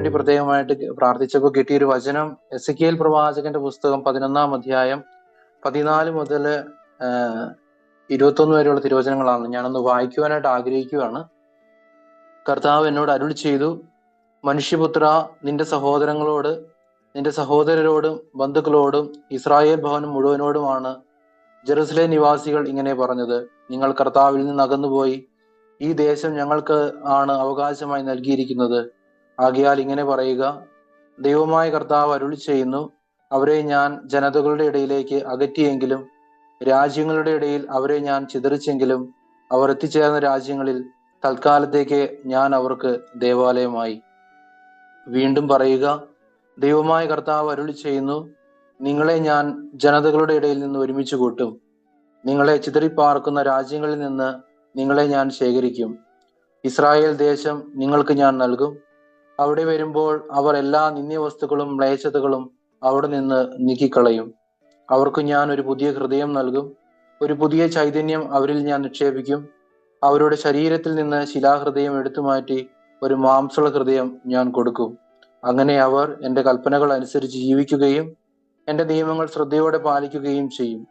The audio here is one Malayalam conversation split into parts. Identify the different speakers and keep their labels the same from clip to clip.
Speaker 1: വേണ്ടി പ്രത്യേകമായിട്ട് പ്രാർത്ഥിച്ചപ്പോൾ കിട്ടിയൊരു വചനം എസ് കെ എൽ പ്രവാചകന്റെ പുസ്തകം പതിനൊന്നാം അധ്യായം പതിനാല് മുതൽ ഇരുപത്തൊന്ന് വരെയുള്ള തിരുവചനങ്ങളാണ്. ഞാനൊന്ന് വായിക്കുവാനായിട്ട് ആഗ്രഹിക്കുകയാണ് കർത്താവ് എന്നോട് അരുൾ ചെയ്തു മനുഷ്യപുത്ര നിന്റെ സഹോദരങ്ങളോട് നിന്റെ സഹോദരരോടും ബന്ധുക്കളോടും ഇസ്രായേൽ ഭവനം മുഴുവനോടുമാണ് ജെറുസലേം നിവാസികൾ ഇങ്ങനെ പറഞ്ഞത്. നിങ്ങൾ കർത്താവിൽ നിന്ന് അകന്നുപോയി. ഈ ദേശം ഞങ്ങൾക്ക് ആണ് അവകാശമായി നൽകിയിരിക്കുന്നത്. ആകയാൽ ഇങ്ങനെ പറയുക ദൈവമായ കർത്താവ് അരുളി ചെയ്യുന്നു അവരെ ഞാൻ ജനതകളുടെ ഇടയിലേക്ക് അകറ്റിയെങ്കിലും രാജ്യങ്ങളുടെ ഇടയിൽ അവരെ ഞാൻ ചിതറിച്ചെങ്കിലും അവർ എത്തിച്ചേർന്ന രാജ്യങ്ങളിൽ തൽക്കാലത്തേക്ക് ഞാൻ അവർക്ക് ദേവാലയമായി. വീണ്ടും പറയുക ദൈവമായ കർത്താവ് അരുളി ചെയ്യുന്നു നിങ്ങളെ ഞാൻ ജനതകളുടെ ഇടയിൽ നിന്ന് ഒരുമിച്ച് കൂട്ടും. നിങ്ങളെ ചിതറിപ്പാർക്കുന്ന രാജ്യങ്ങളിൽ നിന്ന് നിങ്ങളെ ഞാൻ ശേഖരിക്കും. ഇസ്രായേൽ ദേശം നിങ്ങൾക്ക് ഞാൻ നൽകും. അവിടെ വരുമ്പോൾ അവർ എല്ലാ നിന്ദ്യ വസ്തുക്കളും മ്ലേച്ഛതകളും അവിടെ നിന്ന് നീക്കിക്കളയും. അവർക്ക് ഞാൻ ഒരു പുതിയ ഹൃദയം നൽകും. ഒരു പുതിയ ചൈതന്യം അവരിൽ ഞാൻ നിക്ഷേപിക്കും. അവരുടെ ശരീരത്തിൽ നിന്ന് ശിലാഹൃദയം എടുത്തു മാറ്റി ഒരു മാംസള ഹൃദയം ഞാൻ കൊടുക്കും. അങ്ങനെ അവർ എന്റെ കൽപ്പനകൾ അനുസരിച്ച് ജീവിക്കുകയും എന്റെ നിയമങ്ങൾ ശ്രദ്ധയോടെ പാലിക്കുകയും ചെയ്യും.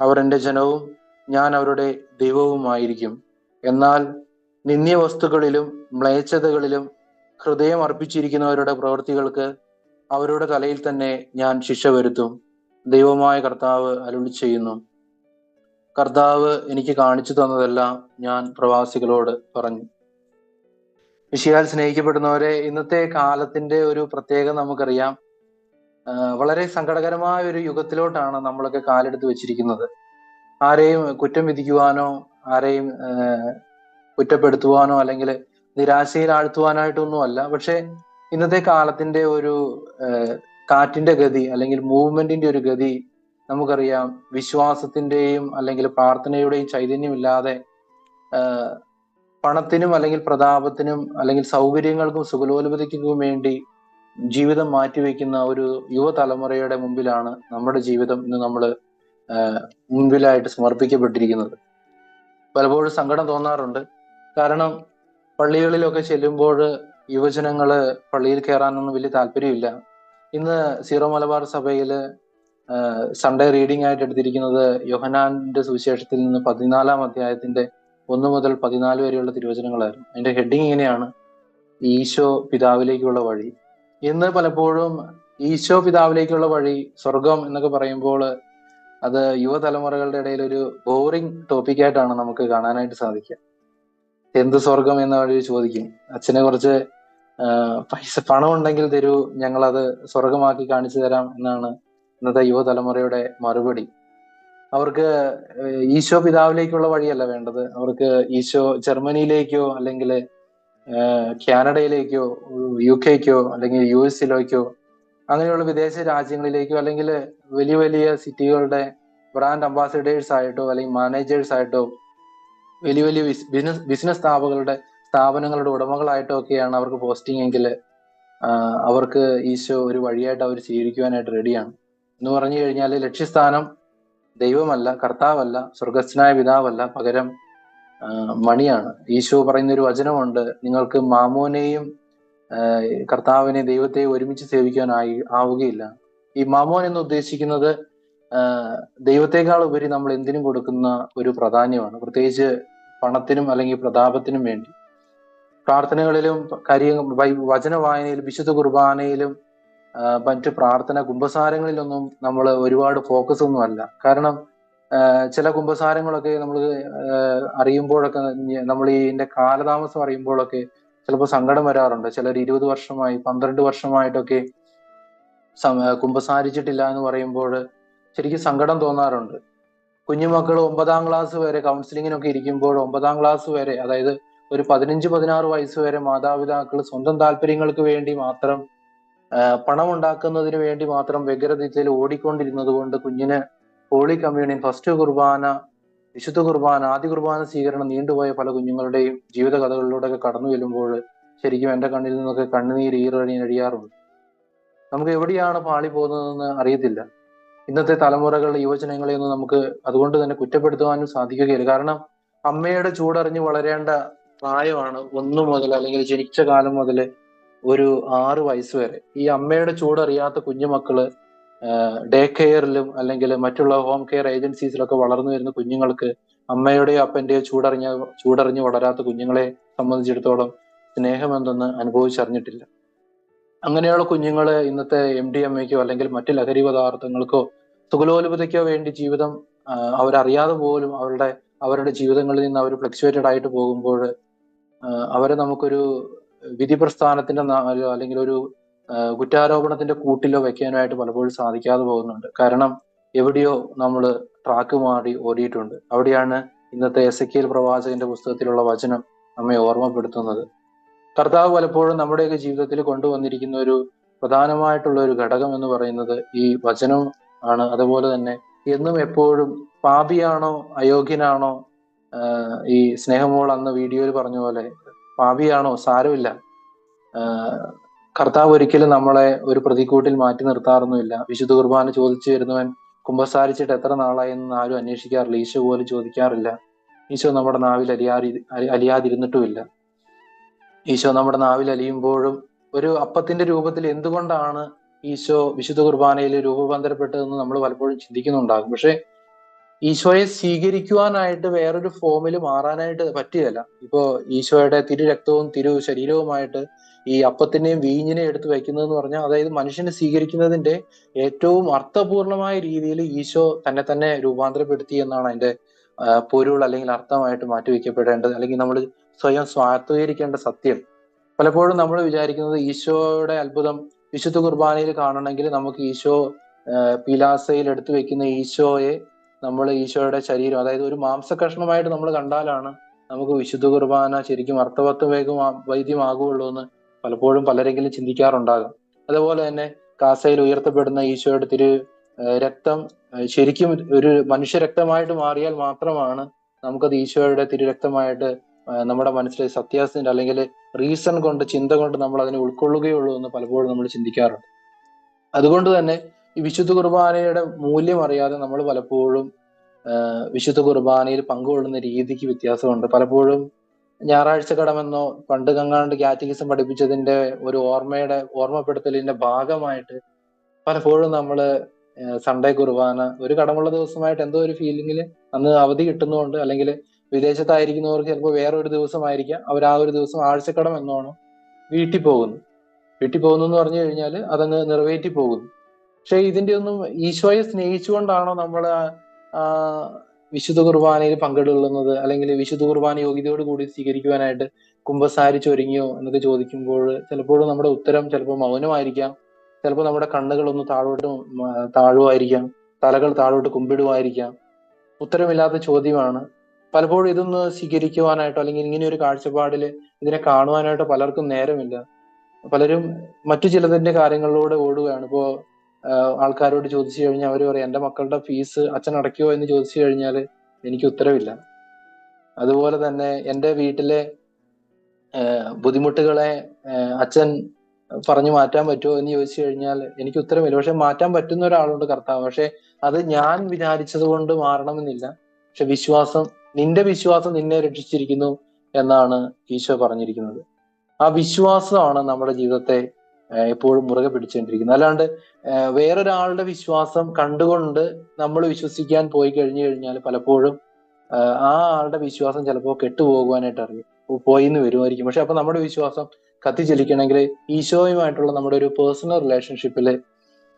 Speaker 1: അവർ എന്റെ ജനവും ഞാൻ അവരുടെ ദൈവവുമായിരിക്കും. എന്നാൽ നിന്ദ്യ വസ്തുക്കളിലും മ്ലേച്ഛതകളിലും ഹൃദയം അർപ്പിച്ചിരിക്കുന്നവരുടെ പ്രവൃത്തികൾക്ക് അവരുടെ തലയിൽ തന്നെ ഞാൻ ശിക്ഷ വരുത്തും. ദൈവമായ കർത്താവ് അരുളി ചെയ്യുന്നു. കർത്താവ് എനിക്ക് കാണിച്ചു തന്നതെല്ലാം ഞാൻ പ്രവാസികളോട് പറഞ്ഞു. വിഷയാൽ സ്നേഹിക്കപ്പെടുന്നവരെ ഇന്നത്തെ കാലത്തിന്റെ ഒരു പ്രത്യേകത നമുക്കറിയാം. വളരെ സങ്കടകരമായ ഒരു യുഗത്തിലോട്ടാണ് നമ്മളൊക്കെ കാലെടുത്ത് വെച്ചിരിക്കുന്നത്. ആരെയും കുറ്റം വിധിക്കുവാനോ ആരെയും കുറ്റപ്പെടുത്തുവാനോ അല്ലെങ്കിൽ നിരാശയിൽ ആഴ്ത്തുവാനായിട്ടൊന്നും അല്ല പക്ഷെ ഇന്നത്തെ കാലത്തിന്റെ ഒരു കാറ്റിന്റെ ഗതി അല്ലെങ്കിൽ മൂവ്മെന്റിന്റെ ഒരു ഗതി നമുക്കറിയാം. വിശ്വാസത്തിന്റെയും അല്ലെങ്കിൽ പ്രാർത്ഥനയുടെയും ചൈതന്യമില്ലാതെ പണത്തിനും അല്ലെങ്കിൽ പ്രതാപത്തിനും അല്ലെങ്കിൽ സൗകര്യങ്ങൾക്കും സുഖലോലുപതയ്ക്കും വേണ്ടി ജീവിതം മാറ്റിവെക്കുന്ന ഒരു യുവതലമുറയുടെ മുമ്പിലാണ് നമ്മുടെ ജീവിതം ഇന്ന് നമ്മൾ മുൻപിലായിട്ട് സമർപ്പിക്കപ്പെട്ടിരിക്കുന്നത്. പലപ്പോഴും സങ്കടം തോന്നാറുണ്ട്. കാരണം പള്ളികളിലൊക്കെ ചെല്ലുമ്പോൾ യുവജനങ്ങൾ പള്ളിയിൽ കയറാനൊന്നും വലിയ താല്പര്യമില്ല. ഇന്ന് സീറോ മലബാർ സഭയിൽ സൺഡേ റീഡിംഗ് ആയിട്ട് എടുത്തിരിക്കുന്നത് യോഹനാന്റെ സുവിശേഷത്തിൽ നിന്ന് പതിനാലാം അധ്യായത്തിന്റെ ഒന്ന് മുതൽ പതിനാല് വരെയുള്ള തിരുവചനങ്ങളായിരുന്നു. അതിന്റെ ഹെഡിങ് ഇങ്ങനെയാണ്. ഈശോ പിതാവിലേക്കുള്ള വഴി. ഇന്ന് പലപ്പോഴും ഈശോ പിതാവിലേക്കുള്ള വഴി സ്വർഗം എന്നൊക്കെ പറയുമ്പോൾ അത് യുവതലമുറകളുടെ ഇടയിൽ ഒരു ബോറിംഗ് ടോപ്പിക്കായിട്ടാണ് നമുക്ക് കാണാനായിട്ട് സാധിക്കുക. എന്ത് സ്വർഗം എന്ന് വഴി ചോദിക്കും. അച്ഛനെ കുറച്ച് പൈസ പണം ഉണ്ടെങ്കിൽ തരൂ. അത് സ്വർഗമാക്കി കാണിച്ചു തരാം എന്നാണ് ഇന്നത്തെ യുവതലമുറയുടെ മറുപടി. അവർക്ക് ഈശോ പിതാവിലേക്കുള്ള വഴിയല്ല വേണ്ടത്. അവർക്ക് ഈശോ ജർമ്മനിയിലേക്കോ അല്ലെങ്കിൽ കാനഡയിലേക്കോ യു കെക്കോ അല്ലെങ്കിൽ യു എസിലേക്കോ അങ്ങനെയുള്ള വിദേശ രാജ്യങ്ങളിലേക്കോ അല്ലെങ്കിൽ വലിയ വലിയ സിറ്റികളുടെ ബ്രാൻഡ് അംബാസിഡേഴ്സ് ആയിട്ടോ അല്ലെങ്കിൽ മാനേജേഴ്സ് ആയിട്ടോ വലിയ വലിയ ബിസിനസ് ബിസിനസ് സ്ഥാപകളുടെ സ്ഥാപനങ്ങളുടെ ഉടമകളായിട്ടൊക്കെയാണ് അവർക്ക് പോസ്റ്റിംഗ് എങ്കിൽ അവർക്ക് ഈശോ ഒരു വഴിയായിട്ട് അവർ സ്വീകരിക്കുവാനായിട്ട് റെഡിയാണ് എന്ന് പറഞ്ഞു കഴിഞ്ഞാൽ ലക്ഷ്യസ്ഥാനം ദൈവമല്ല കർത്താവല്ല സ്വർഗസ്ഥനായ പിതാവല്ല പകരം മണിയാണ്. ഈശോ പറയുന്ന ഒരു വചനമുണ്ട് നിങ്ങൾക്ക് മാമോനെയും കർത്താവിനെ ദൈവത്തെയും ഒരുമിച്ച് സേവിക്കാനായി ആവുകയില്ല. ഈ മാമോൻ എന്ന് ഉദ്ദേശിക്കുന്നത് ദൈവത്തെക്കാൾ ഉപരി നമ്മൾ എന്തിനും കൊടുക്കുന്ന ഒരു പ്രാധാന്യമാണ്. പ്രത്യേകിച്ച് പണത്തിനും അല്ലെങ്കിൽ പ്രതാപത്തിനും വേണ്ടി. പ്രാർത്ഥനകളിലും കരിയ വചന വായനയിലും വിശുദ്ധ കുർബാനയിലും മറ്റു പ്രാർത്ഥന കുംഭസാരങ്ങളിലൊന്നും നമ്മൾ ഒരുപാട് ഫോക്കസ് ഒന്നും അല്ല. കാരണം ചില കുംഭസാരങ്ങളൊക്കെ നമ്മൾ അറിയുമ്പോഴൊക്കെ നമ്മൾ ഇതിന്റെ കാലതാമസം അറിയുമ്പോഴൊക്കെ ചിലപ്പോൾ സങ്കടം വരാറുണ്ട്. ചിലർ ഇരുപത് വർഷമായി പന്ത്രണ്ട് വർഷമായിട്ടൊക്കെ കുംഭസാരിച്ചിട്ടില്ല എന്ന് പറയുമ്പോൾ ശരിക്കും സങ്കടം തോന്നാറുണ്ട്. കുഞ്ഞുമക്കൾ ഒമ്പതാം ക്ലാസ് വരെ കൗൺസിലിങ്ങിനൊക്കെ ഇരിക്കുമ്പോൾ ഒമ്പതാം ക്ലാസ് വരെ അതായത് ഒരു പതിനഞ്ച് പതിനാറ് വയസ്സ് വരെ മാതാപിതാക്കൾ സ്വന്തം താല്പര്യങ്ങൾക്ക് വേണ്ടി മാത്രം പണം ഉണ്ടാക്കുന്നതിന് വേണ്ടി മാത്രം വ്യഗ്രതയിൽ ഓടിക്കൊണ്ടിരുന്നത് കൊണ്ട് കുഞ്ഞിന് ഹോളി കമ്മ്യൂണിയൻ ഫസ്റ്റ് കുർബാന വിശുദ്ധ കുർബാന ആദ്യ കുർബാന സ്വീകരണം നീണ്ടുപോയ പല കുഞ്ഞുങ്ങളുടെയും ജീവിത കഥകളിലൂടെയൊക്കെ കടന്നു ചെല്ലുമ്പോൾ ശരിക്കും എന്റെ കണ്ണിൽ നിന്നൊക്കെ കണ്ണുനീര് ഈറണി അഴിയാറുണ്ട് നമുക്ക് എവിടെയാണ് പാളി പോകുന്നതെന്ന് അറിയത്തില്ല. ഇന്നത്തെ തലമുറകളുടെ യുവജനങ്ങളെയൊന്നും നമുക്ക് അതുകൊണ്ട് തന്നെ കുറ്റപ്പെടുത്തുവാനും സാധിക്കുകയില്ല. കാരണം അമ്മയുടെ ചൂടറിഞ്ഞ് വളരേണ്ട പ്രായമാണ് ഒന്നു മുതൽ അല്ലെങ്കിൽ ജനിച്ച കാലം മുതൽ ഒരു ആറ് വയസ്സ് വരെ. ഈ അമ്മയുടെ ചൂടറിയാത്ത കുഞ്ഞുമക്കൾ ഡേ കെയറിലും അല്ലെങ്കിൽ മറ്റുള്ള ഹോം കെയർ ഏജൻസീസിലൊക്കെ വളർന്നു വരുന്ന കുഞ്ഞുങ്ങൾക്ക് അമ്മയുടെയോ അപ്പന്റെയോ ചൂടറിഞ്ഞ ചൂടറിഞ്ഞ് വളരാത്ത കുഞ്ഞുങ്ങളെ സംബന്ധിച്ചിടത്തോളം സ്നേഹം എന്തെന്ന് അനുഭവിച്ചറിഞ്ഞിട്ടില്ല. അങ്ങനെയുള്ള കുഞ്ഞുങ്ങൾ ഇന്നത്തെ എം ഡി എം എക്കോ അല്ലെങ്കിൽ മറ്റു ലഹരി പദാർത്ഥങ്ങൾക്കോ സുഖലോലുപതയ്ക്കോ വേണ്ടി ജീവിതം അവരറിയാതെ പോലും അവരുടെ അവരുടെ ജീവിതങ്ങളിൽ നിന്ന് അവർ ഫ്ലക്ച്വേറ്റഡ് ആയിട്ട് പോകുമ്പോൾ അവരെ നമുക്കൊരു വിധി പ്രസ്ഥാനത്തിന്റെ അല്ലെങ്കിൽ ഒരു കുറ്റാരോപണത്തിന്റെ കൂട്ടിലോ വെക്കാനായിട്ട് പലപ്പോഴും സാധിക്കാതെ പോകുന്നുണ്ട്. കാരണം എവിടെയോ നമ്മൾ ട്രാക്ക് മാറി ഓടിയിട്ടുണ്ട്. അവിടെയാണ് ഇന്നത്തെ എസ് എ പ്രവാചകന്റെ പുസ്തകത്തിലുള്ള വചനം നമ്മെ ഓർമ്മപ്പെടുത്തുന്നത്. കർത്താവ് പലപ്പോഴും നമ്മുടെയൊക്കെ ജീവിതത്തിൽ കൊണ്ടുവന്നിരിക്കുന്ന ഒരു പ്രധാനമായിട്ടുള്ള ഒരു ഘടകം എന്ന് പറയുന്നത് ഈ വചനം ആണ്. അതുപോലെ തന്നെ എന്നും എപ്പോഴും പാപിയാണോ അയോഗ്യനാണോ? ഈ സ്നേഹമോൾ അന്ന് വീഡിയോയിൽ പറഞ്ഞ പോലെ പാപിയാണോ? സാരമില്ല. കർത്താവ് ഒരിക്കലും നമ്മളെ ഒരു പ്രതിക്കൂട്ടിൽ മാറ്റി നിർത്താറൊന്നുമില്ല. വിശുദ്ധ കുർബാന ചോദിച്ചു വരുന്നവൻ കുമ്പസാരിച്ചിട്ട് എത്ര നാളായി എന്ന് ആരും അന്വേഷിക്കാറില്ല. ഈശോ പോലും ചോദിക്കാറില്ല. ഈശോ നമ്മുടെ നാവിൽ അലിയാതി അലി- അലിയാതിരുന്നിട്ടുമില്ല. ഈശോ നമ്മുടെ നാവിൽ അലിയുമ്പോഴും ഒരു അപ്പത്തിന്റെ രൂപത്തിൽ എന്തുകൊണ്ടാണ് ഈശോ വിശുദ്ധ കുർബാനയിൽ രൂപബന്ധപ്പെട്ടതെന്ന് നമ്മൾ പലപ്പോഴും ചിന്തിക്കുന്നുണ്ടാകും. പക്ഷെ ഈശോയെ സ്വീകരിക്കുവാനായിട്ട് വേറൊരു ഫോമിൽ മാറാനായിട്ട് പറ്റുകയില്ല ഇപ്പോ ഈശോയുടെ തിരു രക്തവും തിരു ശരീരവുമായിട്ട് ഈ അപ്പത്തിനെയും വീഞ്ഞിനെയും എടുത്തു വെക്കുന്നതെന്ന് പറഞ്ഞാൽ അതായത് മനുഷ്യനെ സ്വീകരിക്കുന്നതിന്റെ ഏറ്റവും അർത്ഥപൂർണമായ രീതിയിൽ ഈശോ തന്നെ തന്നെ രൂപാന്തരപ്പെടുത്തി എന്നാണ് അതിന്റെ പൊരുൾ അല്ലെങ്കിൽ അർത്ഥമായിട്ട് മാറ്റിവെക്കപ്പെടേണ്ടത്. അല്ലെങ്കിൽ നമ്മൾ സ്വയം സ്വാത്വീകരിക്കേണ്ട സത്യം. പലപ്പോഴും നമ്മൾ വിചാരിക്കുന്നത് ഈശോയുടെ അത്ഭുതം വിശുദ്ധ കുർബാനയിൽ കാണണമെങ്കിൽ നമുക്ക് ഈശോ പിലാസയിൽ എടുത്തു വെക്കുന്ന ഈശോയെ നമ്മൾ ഈശോയുടെ ശരീരം അതായത് ഒരു മാംസകഷ്ണമായിട്ട് നമ്മൾ കണ്ടാലാണ് നമുക്ക് വിശുദ്ധ കുർബാന ശരിക്കും അർത്ഥവത്വ വേഗം വൈദ്യമാകുള്ളൂ എന്ന് പലപ്പോഴും പലരെങ്കിലും ചിന്തിക്കാറുണ്ടാകും. അതുപോലെ തന്നെ കാസയിൽ ഉയർത്തപ്പെടുന്ന ഈശോയുടെ തിരു രക്തം ശരിക്കും ഒരു മനുഷ്യരക്തമായിട്ട് മാറിയാൽ മാത്രമാണ് നമുക്കത് ഈശോയുടെ തിരുരക്തമായിട്ട് നമ്മുടെ മനസ്സിൽ സത്യാസത്തിന്റെ അല്ലെങ്കിൽ റീസൺ കൊണ്ട് ചിന്ത കൊണ്ട് നമ്മൾ അതിനെ ഉൾക്കൊള്ളുകയുള്ളൂ എന്ന് പലപ്പോഴും നമ്മൾ ചിന്തിക്കാറുണ്ട്. അതുകൊണ്ട് തന്നെ ഈ വിശുദ്ധ കുർബാനയുടെ മൂല്യം അറിയാതെ നമ്മൾ പലപ്പോഴും വിശുദ്ധ കുർബാനയിൽ പങ്കുകൊള്ളുന്ന രീതിക്ക് വ്യത്യാസമുണ്ട്. പലപ്പോഴും ഞായറാഴ്ച കടമെന്നോ പണ്ട് കങ്ങാണ്ട് കാറ്റഗിസം പഠിപ്പിച്ചതിന്റെ ഒരു ഓർമ്മയുടെ ഓർമ്മപ്പെടുത്തലിന്റെ ഭാഗമായിട്ട് പലപ്പോഴും നമ്മൾ സൺഡേ കുർബാന ഒരു കടമുള്ള ദിവസമായിട്ട് എന്തോ ഒരു ഫീലിംഗിൽ അന്ന് അവധി കിട്ടുന്നതുകൊണ്ട് അല്ലെങ്കിൽ വിദേശത്തായിരിക്കുന്നവർക്ക് ചിലപ്പോൾ വേറെ ഒരു ദിവസമായിരിക്കാം. അവർ ആ ഒരു ദിവസം ആഴ്ചക്കടം എന്നോണം വീട്ടിൽ പോകുന്നു. വീട്ടിൽ പോകുന്നു എന്ന് പറഞ്ഞു കഴിഞ്ഞാൽ അതങ്ങ് നിറവേറ്റി പോകുന്നു. പക്ഷെ ഇതിന്റെ ഒന്നും ഈശോയെ സ്നേഹിച്ചുകൊണ്ടാണോ നമ്മൾ വിശുദ്ധ കുർബാനയിൽ പങ്കെടുക്കുന്നത് അല്ലെങ്കിൽ വിശുദ്ധ കുർബാന യോഗ്യതയോട് കൂടി സ്വീകരിക്കുവാനായിട്ട് കുംഭസാരി ചൊരുങ്ങിയോ എന്നൊക്കെ ചോദിക്കുമ്പോൾ ചിലപ്പോഴും നമ്മുടെ ഉത്തരം ചിലപ്പോൾ മൗനമായിരിക്കാം. ചിലപ്പോൾ നമ്മുടെ കണ്ണുകൾ ഒന്ന് താഴോട്ട് താഴുമായിരിക്കാം തലകൾ താഴോട്ട് കുമ്പിടുമായിരിക്കാം ഉത്തരമില്ലാത്ത ചോദ്യമാണ് പലപ്പോഴും ഇതൊന്ന് സ്വീകരിക്കുവാനായിട്ടോ അല്ലെങ്കിൽ ഇങ്ങനെ ഒരു കാഴ്ചപ്പാടിൽ ഇതിനെ കാണുവാനായിട്ടോ പലർക്കും നേരമില്ല. പലരും മറ്റു ചിലതിന്റെ കാര്യങ്ങളിലൂടെ ഓടുകയാണ്. ഇപ്പോ ആൾക്കാരോട് ചോദിച്ചു കഴിഞ്ഞാൽ അവർ പറയും എന്റെ മക്കളുടെ ഫീസ് അച്ഛൻ അടയ്ക്കുമോ എന്ന് ചോദിച്ചു കഴിഞ്ഞാൽ എനിക്ക് ഉത്തരവില്ല. അതുപോലെ തന്നെ എന്റെ വീട്ടിലെ ബുദ്ധിമുട്ടുകളെ അച്ഛൻ പറഞ്ഞു മാറ്റാൻ പറ്റുമോ എന്ന് ചോദിച്ചു കഴിഞ്ഞാൽ എനിക്ക് ഉത്തരമില്ല. പക്ഷെ മാറ്റാൻ പറ്റുന്ന ഒരാളുണ്ട് കർത്താവ്. പക്ഷെ അത് ഞാൻ വിചാരിച്ചത് കൊണ്ട് മാറണമെന്നില്ല. പക്ഷെ വിശ്വാസം നിന്റെ വിശ്വാസം നിന്നെ രക്ഷിച്ചിരിക്കുന്നു എന്നാണ് ഈശോ പറഞ്ഞിരിക്കുന്നത്. ആ വിശ്വാസമാണ് നമ്മുടെ ജീവിതത്തെ എപ്പോഴും മുറുകെ പിടിച്ചുകൊണ്ടിരിക്കുന്നത്. അല്ലാണ്ട് വേറൊരാളുടെ വിശ്വാസം കണ്ടുകൊണ്ട് നമ്മൾ വിശ്വസിക്കാൻ പോയി കഴിഞ്ഞു കഴിഞ്ഞാൽ പലപ്പോഴും ആ ആളുടെ വിശ്വാസം ചിലപ്പോൾ കെട്ടുപോകുവാനായിട്ട് അറിയും. പോയി എന്ന് വരുമായിരിക്കും. പക്ഷെ അപ്പൊ നമ്മുടെ വിശ്വാസം കത്തിച്ചലിക്കണമെങ്കിൽ ഈശോയുമായിട്ടുള്ള നമ്മുടെ ഒരു പേഴ്സണൽ റിലേഷൻഷിപ്പിൽ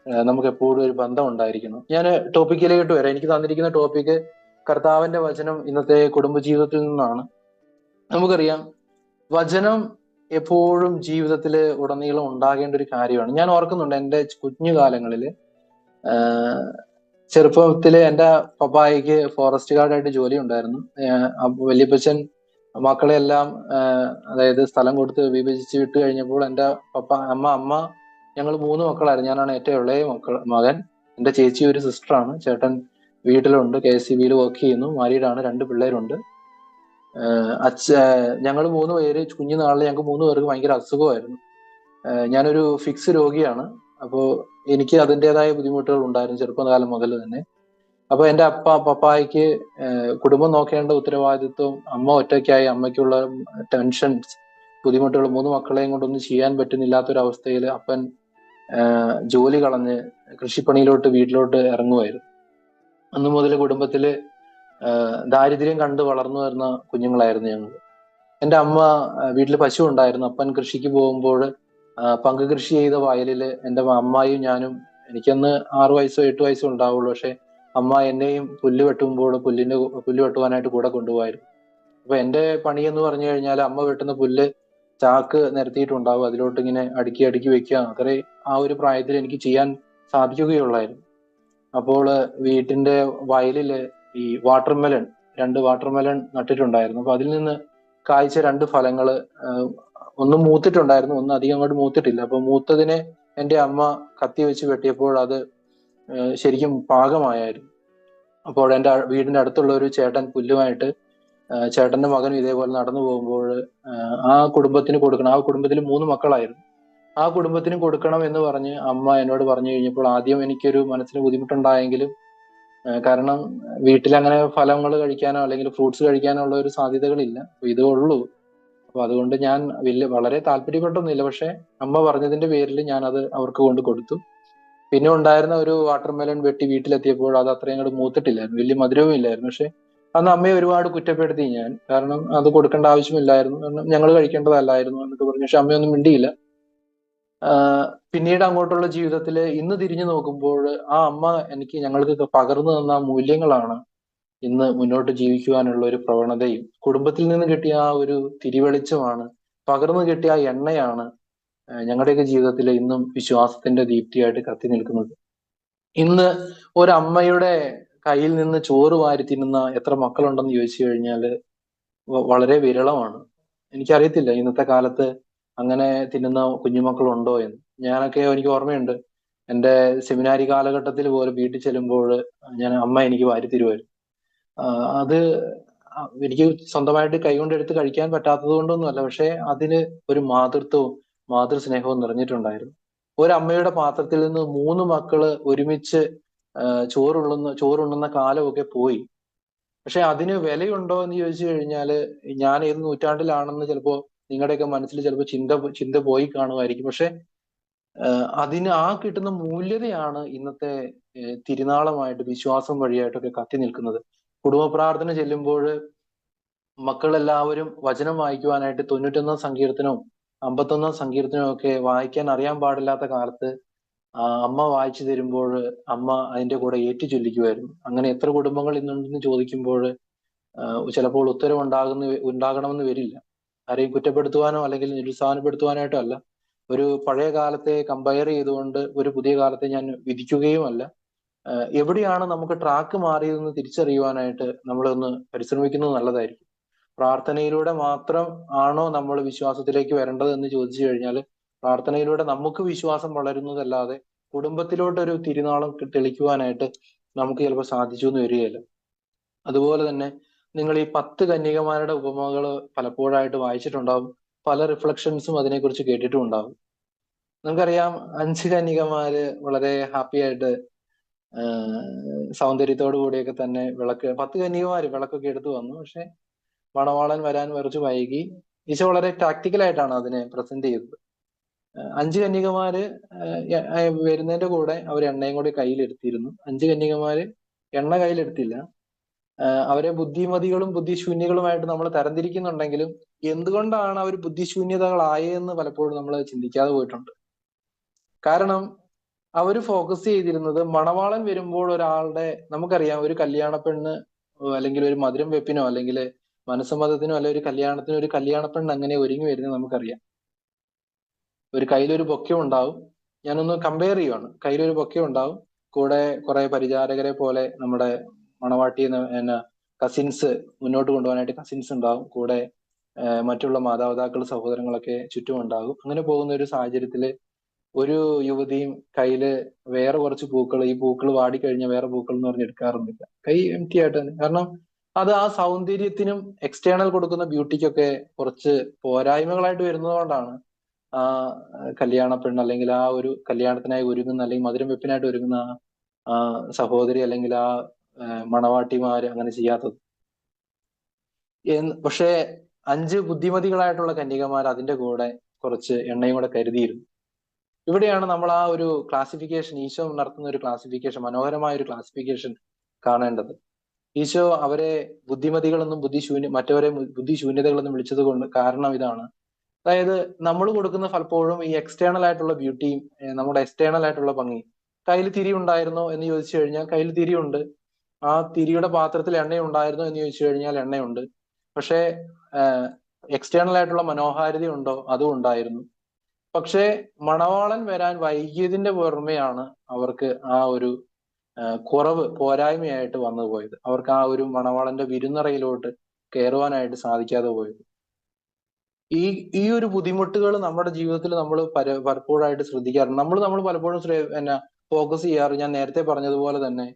Speaker 1: നമുക്ക് എപ്പോഴും ഒരു ബന്ധം ഉണ്ടായിരിക്കണം. ഞാൻ ടോപ്പിക്കിലേക്ക് വരാം. എനിക്ക് തന്നിരിക്കുന്ന ടോപ്പിക്ക് കർത്താവിന്റെ വചനം ഇന്നത്തെ കുടുംബജീവിതത്തിൽ നിന്നാണ്. നമുക്കറിയാം വചനം എപ്പോഴും ജീവിതത്തിൽ ഉടനീളം ഉണ്ടാകേണ്ട ഒരു കാര്യമാണ്. ഞാൻ ഓർക്കുന്നുണ്ട് എന്റെ കുഞ്ഞു കാലങ്ങളിൽ ചെറുപ്പത്തിൽ എന്റെ പപ്പായിക്ക് ഫോറസ്റ്റ് ഗാർഡായിട്ട് ജോലി ഉണ്ടായിരുന്നു വലിയപ്പച്ചൻ മക്കളെ എല്ലാം അതായത് സ്ഥലം കൊടുത്ത് വിഭജിച്ച് വിട്ട് കഴിഞ്ഞപ്പോൾ എന്റെ പപ്പ അമ്മ അമ്മ ഞങ്ങൾ മൂന്ന് മക്കളായിരുന്നു. ഞാനാണ് ഏറ്റവും ഇളയ മക്കൾ മകൻ എന്റെ ചേച്ചി ഒരു സിസ്റ്ററാണ്. ചേട്ടൻ വീട്ടിലുണ്ട് കെ എസ് സി ബിയിൽ വർക്ക് ചെയ്യുന്നു. മാരീഡാണ് രണ്ട് പിള്ളേരുണ്ട്. അച്ഛ ഞങ്ങൾ മൂന്ന് പേര് കുഞ്ഞുനാളിൽ ഞങ്ങൾക്ക് മൂന്ന് പേർക്ക് ഭയങ്കര അസുഖമായിരുന്നു. ഞാനൊരു ഫിക്സ് രോഗിയാണ്. അപ്പോൾ എനിക്ക് അതിന്റെതായ ബുദ്ധിമുട്ടുകൾ ഉണ്ടായിരുന്നു ചെറുപ്പകാലം മുതൽ തന്നെ. അപ്പൊ എന്റെ അപ്പ പപ്പായ്ക്ക് കുടുംബം നോക്കേണ്ട ഉത്തരവാദിത്വം അമ്മ ഒറ്റയ്ക്കായി അമ്മയ്ക്കുള്ള ടെൻഷൻസ് ബുദ്ധിമുട്ടുകൾ മൂന്ന് മക്കളെയും കൊണ്ടൊന്നും ചെയ്യാൻ പറ്റുന്നില്ലാത്തൊരവസ്ഥയിൽ അപ്പൻ ജോലി കളഞ്ഞ് കൃഷിപ്പണിയിലോട്ട് വീട്ടിലോട്ട് ഇറങ്ങുമായിരുന്നു അന്ന് മുതൽ കുടുംബത്തിൽ ദാരിദ്ര്യം കണ്ട് വളർന്നു വരുന്ന കുഞ്ഞുങ്ങളായിരുന്നു ഞങ്ങൾ എന്റെ അമ്മ വീട്ടിൽ പശു ഉണ്ടായിരുന്നു. അപ്പൻ കൃഷിക്ക് പോകുമ്പോൾ പങ്ക് കൃഷി ചെയ്ത വയലിൽ എന്റെ അമ്മായും ഞാനും എനിക്കന്ന് ആറു വയസ്സോ എട്ട് വയസ്സോ ഉണ്ടാവുള്ളൂ. പക്ഷെ അമ്മ എന്നെയും പുല്ല് വെട്ടുമ്പോൾ പുല്ലിന്റെ പുല്ല് വെട്ടുവാനായിട്ട് കൂടെ കൊണ്ടുപോകായിരുന്നു അപ്പൊ എന്റെ പണി എന്ന് പറഞ്ഞു കഴിഞ്ഞാൽ അമ്മ വെട്ടുന്ന പുല്ല് ചാക്ക് നിരത്തിയിട്ടുണ്ടാവും. അതിലോട്ട് ഇങ്ങനെ അടുക്കി അടുക്കി വെക്കുക. അത്രേ ആ ഒരു പ്രായത്തിൽ എനിക്ക് ചെയ്യാൻ സാധിക്കുകയുള്ളായിരുന്നു. അപ്പോൾ വീട്ടിന്റെ വയലിൽ ഈ വാട്ടർമെലൺ രണ്ട് വാട്ടർമെലൺ നട്ടിട്ടുണ്ടായിരുന്നു. അപ്പൊ അതിൽ നിന്ന് കായ്ച്ച രണ്ട് ഫലങ്ങൾ ഒന്ന് മൂത്തിട്ടുണ്ടായിരുന്നു ഒന്ന് അധികം അങ്ങോട്ട് മൂത്തിട്ടില്ല. അപ്പൊ മൂത്തതിനെ എന്റെ അമ്മ കത്തി വെച്ച് വെട്ടിയപ്പോൾ അത് ശരിക്കും പാകമായായിരുന്നു. അപ്പോൾ എന്റെ വീടിന്റെ അടുത്തുള്ള ഒരു ചേട്ടൻ പുല്ലുമായിട്ട് ചേട്ടന്റെ മകനും ഇതേപോലെ നടന്നു പോകുമ്പോൾ ആ കുടുംബത്തിന് കൊടുക്കണം ആ കുടുംബത്തിൽ മൂന്ന് മക്കളായിരുന്നു. ആ കുടുംബത്തിന് കൊടുക്കണം എന്ന് പറഞ്ഞ് അമ്മ എന്നോട് പറഞ്ഞു കഴിഞ്ഞപ്പോൾ ആദ്യം എനിക്കൊരു മനസ്സിന് ബുദ്ധിമുട്ടുണ്ടായെങ്കിലും കാരണം വീട്ടിൽ അങ്ങനെ ഫലങ്ങൾ കഴിക്കാനോ അല്ലെങ്കിൽ ഫ്രൂട്ട്സ് കഴിക്കാനോ ഉള്ള ഒരു സാധ്യതകളില്ല. ഇതേ ഉള്ളൂ. അപ്പൊ അതുകൊണ്ട് ഞാൻ വലിയ വളരെ താല്പര്യപ്പെട്ടൊന്നുമില്ല. പക്ഷെ അമ്മ പറഞ്ഞതിന്റെ പേരിൽ ഞാൻ അത് അവർക്ക് കൊണ്ട് കൊടുത്തു. പിന്നെ ഉണ്ടായിരുന്ന ഒരു വാട്ടർ മെലൺ വെട്ടി വീട്ടിലെത്തിയപ്പോൾ അത് അത്രയും കൂടെ മൂത്തിട്ടില്ലായിരുന്നു. വലിയ മധുരവും ഇല്ലായിരുന്നു. പക്ഷെ അന്ന് അമ്മയെ ഒരുപാട് കുറ്റപ്പെടുത്തി ഞാൻ. കാരണം അത് കൊടുക്കേണ്ട ആവശ്യമില്ലായിരുന്നു. കാരണം ഞങ്ങൾ കഴിക്കേണ്ടതല്ലായിരുന്നു എന്നൊക്കെ പറഞ്ഞു. പക്ഷെ അമ്മയൊന്നും മിണ്ടിയില്ല. പിന്നീട് അങ്ങോട്ടുള്ള ജീവിതത്തിൽ ഇന്ന് തിരിഞ്ഞു നോക്കുമ്പോൾ ആ അമ്മ എനിക്ക് ഞങ്ങൾക്ക് പകർന്നു തന്ന മൂല്യങ്ങളാണ് ഇന്ന് മുന്നോട്ട് ജീവിക്കുവാനുള്ള ഒരു പ്രവണതയും. കുടുംബത്തിൽ നിന്ന് കിട്ടിയ ആ ഒരു തിരിവെളിച്ചമാണ് പകർന്നു കിട്ടിയ ആ എണ്ണയാണ് ഞങ്ങളുടെയൊക്കെ ജീവിതത്തിൽ ഇന്നും വിശ്വാസത്തിന്റെ ദീപ്തിയായിട്ട് കത്തി നിൽക്കുന്നത്. ഇന്ന് ഒരമ്മയുടെ കയ്യിൽ നിന്ന് ചോറ് വാരി തിന്നുന്ന എത്ര മക്കളുണ്ടെന്ന് ചോദിച്ചു കഴിഞ്ഞാൽ വളരെ വിരളമാണ്. എനിക്കറിയത്തില്ല ഇന്നത്തെ കാലത്ത് അങ്ങനെ തിന്നുന്ന കുഞ്ഞുമക്കളുണ്ടോ എന്ന്. ഞാനൊക്കെ എനിക്ക് ഓർമ്മയുണ്ട്. എന്റെ സെമിനാരി കാലഘട്ടത്തിൽ പോലും വീട്ടിൽ ചെല്ലുമ്പോൾ ഞാൻ അമ്മ എനിക്ക് വാരി തരുമായിരുന്നു അത് എനിക്ക് സ്വന്തമായിട്ട് കൈകൊണ്ട് എടുത്ത് കഴിക്കാൻ പറ്റാത്തത് കൊണ്ടൊന്നുമല്ല പക്ഷെ അതിന് ഒരു മാതൃത്വവും മാതൃസ്നേഹവും നിറഞ്ഞിട്ടുണ്ടായിരുന്നു. ഒരമ്മയുടെ പാത്രത്തിൽ നിന്ന് മൂന്ന് മക്കൾ ഒരുമിച്ച് ചോറുള്ളുന്ന ചോറുണ്ണുന്ന കാലമൊക്കെ പോയി. പക്ഷെ അതിന് വിലയുണ്ടോ എന്ന് ചോദിച്ചു കഴിഞ്ഞാൽ ഞാൻ ഏത് നൂറ്റാണ്ടിലാണെന്ന് ചിലപ്പോ നിങ്ങളുടെയൊക്കെ മനസ്സിൽ ചിലപ്പോൾ ചിന്ത ചിന്ത പോയി കാണുമായിരിക്കും. പക്ഷെ അതിന് ആ കിട്ടുന്ന മൂല്യതയാണ് ഇന്നത്തെ തിരുനാളമായിട്ട് വിശ്വാസം വഴിയായിട്ടൊക്കെ കത്തി നിൽക്കുന്നത്. കുടുംബ പ്രാർത്ഥന ചെല്ലുമ്പോൾ മക്കളെല്ലാവരും വചനം വായിക്കുവാനായിട്ട് തൊണ്ണൂറ്റൊന്നാം സങ്കീർത്തനവും അമ്പത്തൊന്നാം സങ്കീർത്തനവും ഒക്കെ വായിക്കാൻ അറിയാൻ പാടില്ലാത്ത കാലത്ത് അമ്മ വായിച്ചു തരുമ്പോൾ അമ്മ അതിന്റെ കൂടെ ഏറ്റു ചൊല്ലിക്കുമായിരുന്നു അങ്ങനെ എത്ര കുടുംബങ്ങൾ ഇന്നുണ്ടെന്ന് ചോദിക്കുമ്പോൾ ചിലപ്പോൾ ഉത്തരം ഉണ്ടാകുന്ന ഉണ്ടാകണമെന്ന് വരില്ല. ആരെയും കുറ്റപ്പെടുത്തുവാനോ അല്ലെങ്കിൽ നിരുത്സാഹനപ്പെടുത്തുവാനായിട്ടോ അല്ല. ഒരു പഴയ കാലത്തെ കമ്പയർ ചെയ്തുകൊണ്ട് ഒരു പുതിയ കാലത്തെ ഞാൻ വിധിക്കുകയുമല്ല. എവിടെയാണ് നമുക്ക് ട്രാക്ക് മാറിയതെന്ന് തിരിച്ചറിയുവാനായിട്ട് നമ്മളൊന്ന് പരിശ്രമിക്കുന്നത് നല്ലതായിരിക്കും. പ്രാർത്ഥനയിലൂടെ മാത്രം ആണോ നമ്മൾ വിശ്വാസത്തിലേക്ക് വരേണ്ടത് എന്ന് ചോദിച്ചു കഴിഞ്ഞാൽ പ്രാർത്ഥനയിലൂടെ നമുക്ക് വിശ്വാസം വളരുന്നതല്ലാതെ കുടുംബത്തിലോട്ടൊരു തിരുനാളം തെളിക്കുവാനായിട്ട് നമുക്ക് ചിലപ്പോൾ സാധിച്ചു എന്ന് വരികയില്ല. അതുപോലെ തന്നെ നിങ്ങൾ ഈ പത്ത് കന്യകമാരുടെ ഉപമകൾ പലപ്പോഴായിട്ട് വായിച്ചിട്ടുണ്ടാവും. പല റിഫ്ലക്ഷൻസും അതിനെക്കുറിച്ച് കേട്ടിട്ടും ഉണ്ടാവും. നമുക്കറിയാം അഞ്ച് കന്യകമാര് വളരെ ഹാപ്പി ആയിട്ട് സൗന്ദര്യത്തോടു കൂടിയൊക്കെ തന്നെ വിളക്ക് പത്ത് കന്യകമാര് വിളക്കൊക്കെ എടുത്തു വന്നു. പക്ഷെ മണവാളൻ വരാൻ കുറച്ച് വൈകി. ഈശോ വളരെ ടാക്ടിക്കൽ ആയിട്ടാണ് അതിനെ പ്രസന്റ് ചെയ്തത്. അഞ്ച് കന്യകമാര് വരുന്നതിന്റെ കൂടെ അവർ എണ്ണയും കൂടി കയ്യിലെടുത്തിരുന്നു. അഞ്ച് കന്യകമാര് എണ്ണ കയ്യിലെടുത്തില്ല. അവരെ ബുദ്ധിമതികളും ബുദ്ധിശൂന്യകളുമായിട്ട് നമ്മൾ തരംതിരിക്കുന്നുണ്ടെങ്കിലും എന്തുകൊണ്ടാണ് അവർ ബുദ്ധിശൂന്യതകളായെന്ന് പലപ്പോഴും നമ്മൾ ചിന്തിക്കാതെ പോയിട്ടുണ്ട്. കാരണം അവർ ഫോക്കസ് ചെയ്തിരുന്നത് മണവാളൻ വരുമ്പോൾ ഒരാളുടെ നമുക്കറിയാം ഒരു കല്യാണ പെണ്ണ് അല്ലെങ്കിൽ ഒരു മധുരം വെപ്പിനോ അല്ലെങ്കിൽ മനസ്സമ്മതത്തിനോ അല്ലെങ്കിൽ ഒരു കല്യാണത്തിനോ ഒരു കല്യാണ പെണ്ണ് അങ്ങനെ ഒരുങ്ങി വരുന്നത് നമുക്കറിയാം. ഒരു കയ്യിലൊരു ബൊക്കെ ഉണ്ടാവും. ഞാനൊന്ന് കമ്പയർ ചെയ്യുവാണ്. കയ്യിലൊരു ബൊക്കെ ഉണ്ടാവും. കൂടെ കുറെ പരിചാരകരെ പോലെ നമ്മുടെ മണവാട്ടി എന്ന കസിൻസ് മുന്നോട്ട് കൊണ്ടുപോകാനായിട്ട് കസിൻസ് ഉണ്ടാവും. കൂടെ മറ്റുള്ള മാതാപിതാക്കൾ സഹോദരങ്ങളൊക്കെ ചുറ്റും ഉണ്ടാകും അങ്ങനെ പോകുന്ന ഒരു സാഹചര്യത്തിൽ ഒരു യുവതിയും കയ്യിൽ വേറെ കുറച്ച് പൂക്കൾ ഈ പൂക്കൾ വാടിക്കഴിഞ്ഞാൽ വേറെ പൂക്കൾ എന്ന് പറഞ്ഞ് എടുക്കാറൊന്നുമില്ല കൈ എം ടി ആയിട്ട് തന്നെ. കാരണം അത് ആ സൗന്ദര്യത്തിനും എക്സ്റ്റേണൽ കൊടുക്കുന്ന ബ്യൂട്ടിക്കൊക്കെ കുറച്ച് പോരായ്മകളായിട്ട് വരുന്നതുകൊണ്ടാണ് ആ കല്യാണ പെണ്ണ് അല്ലെങ്കിൽ ആ ഒരു കല്യാണത്തിനായി ഒരുങ്ങുന്ന അല്ലെങ്കിൽ മധുരം വെപ്പിനായിട്ട് ഒരുങ്ങുന്ന ആ സഹോദരി അല്ലെങ്കിൽ ആ മണവാട്ടിമാര് അങ്ങനെ ചെയ്യാത്തത്. പക്ഷേ അഞ്ച് ബുദ്ധിമതികളായിട്ടുള്ള കന്യകമാർ അതിന്റെ കൂടെ കുറച്ച് എണ്ണയും കൂടെ കരുതിയിരുന്നു. ഇവിടെയാണ് നമ്മൾ ആ ഒരു ക്ലാസിഫിക്കേഷൻ ഈശോ നടത്തുന്ന ഒരു ക്ലാസിഫിക്കേഷൻ മനോഹരമായ ഒരു ക്ലാസിഫിക്കേഷൻ കാണേണ്ടത്. ഈശോ അവരെ ബുദ്ധിമതികളെന്നും ബുദ്ധിശൂന്യ മറ്റവരെ ബുദ്ധിശൂന്യതകളെന്നും വിളിച്ചത് കൊണ്ട് കാരണം ഇതാണ്. അതായത് നമ്മൾ കൊടുക്കുന്ന പലപ്പോഴും ഈ എക്സ്റ്റേണൽ ആയിട്ടുള്ള ബ്യൂട്ടിയും നമ്മുടെ എക്സ്റ്റേണൽ ആയിട്ടുള്ള ഭംഗി കയ്യിൽ തിരി ഉണ്ടായിരുന്നോ എന്ന് ചോദിച്ചു കഴിഞ്ഞാൽ കയ്യിൽ തിരിയുണ്ട്. ആ തിരിയുടെ പാത്രത്തിൽ എണ്ണ ഉണ്ടായിരുന്നോ എന്ന് ചോദിച്ചു കഴിഞ്ഞാൽ എണ്ണയുണ്ട്. പക്ഷേ എക്സ്റ്റേണൽ ആയിട്ടുള്ള മനോഹാരിത ഉണ്ടോ? അതും ഉണ്ടായിരുന്നു. പക്ഷേ മണവാളൻ വരാൻ വൈകിയതിന്റെ പുറമെയാണ് അവർക്ക് ആ ഒരു കുറവ് പോരായ്മയായിട്ട് വന്നു പോയത്. അവർക്ക് ആ ഒരു മണവാളന്റെ വിരുന്നറയിലോട്ട് കയറുവാനായിട്ട് സാധിക്കാതെ പോയത്. ഈ ഈ ഒരു ബുദ്ധിമുട്ടുകൾ നമ്മുടെ ജീവിതത്തിൽ നമ്മൾ പല പലപ്പോഴായിട്ട് ശ്രദ്ധിക്കാറുണ്ട്. നമ്മൾ നമ്മൾ പലപ്പോഴും എന്നാ ഫോക്കസ് ചെയ്യാറ്. ഞാൻ നേരത്തെ പറഞ്ഞതുപോലെ തന്നെ